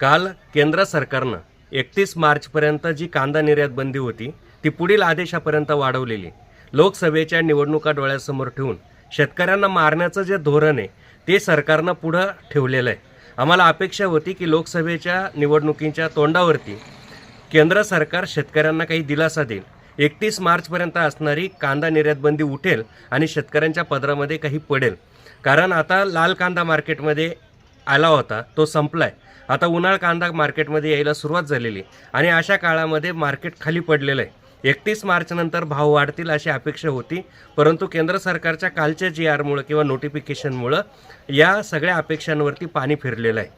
काल केंद्र सरकारनं एकतीस मार्चपर्यंत जी कांदा निर्यात बंदी होती ती पुढील आदेशापर्यंत वाढवलेली. लोकसभेच्या निवडणुका डोळ्यासमोर ठेवून शेतकऱ्यांना मारण्याचं जे धोरण आहे ते सरकारनं पुढं ठेवलेलं आहे. आम्हाला अपेक्षा होती की लोकसभेच्या निवडणुकीच्या तोंडावरती केंद्र सरकार शेतकऱ्यांना काही दिलासा देईल. एकतीस मार्चपर्यंत असणारी कांदा निर्यात बंदी उठेल आणि शेतकऱ्यांच्या पदरामध्ये काही पडेल. कारण आता लाल कांदा मार्केटमध्ये आला होता तो संपलाय. आता उन्हाळ कांदा मार्केटमध्ये यायला सुरुवात झालेली आणि अशा काळामध्ये मार्केट खाली पडलेलं आहे. एकतीस मार्चनंतर भाव वाढतील अशी अपेक्षा होती परंतु केंद्र सरकारच्या कालच्या जी आरमुळं किंवा नोटिफिकेशनमुळं या सगळ्या अपेक्षांवरती पाणी फिरलेलं आहे.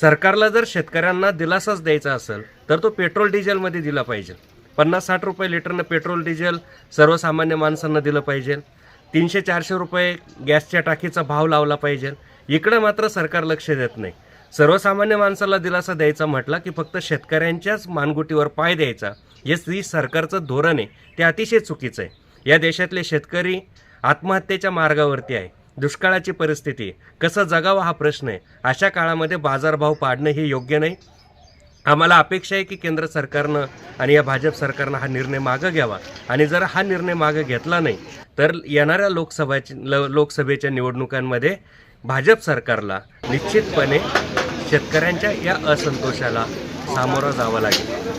सरकारला जर शेतकऱ्यांना दिलासाच द्यायचा असेल तर तो पेट्रोल डिझेलमध्ये दिला पाहिजे. पन्नास साठ रुपये लिटरनं पेट्रोल डिझेल सर्वसामान्य माणसांना दिलं पाहिजे. तीनशे चारशे रुपये गॅसच्या टाकीचा भाव लावला पाहिजे. इकडं मात्र सरकार लक्ष देत नाही. सर्वसामान्य माणसाला दिलासा द्यायचा म्हटला की फक्त शेतकऱ्यांच्याच मानगुटीवर पाय द्यायचा. हे ही सरकारचं धोरण आहे. ते अतिशय चुकीचं आहे. या देशातले शेतकरी आत्महत्येच्या मार्गावरती आहे. दुष्काळाची परिस्थिती आहे. कसं जगावं हा प्रश्न आहे. अशा काळामध्ये बाजारभाव पाडणं हे योग्य नाही. आम्हाला अपेक्षा आहे की केंद्र सरकारनं आणि या भाजप सरकारनं हा निर्णय मागं घ्यावा. आणि जर हा निर्णय मागं घेतला नाही तर येणाऱ्या लोकसभाची ल लोकसभेच्या निवडणुकांमध्ये भाजप सरकारला निश्चितपणे शेतकऱ्यांच्या या असंतोषाला सामोरं जावं लागेल.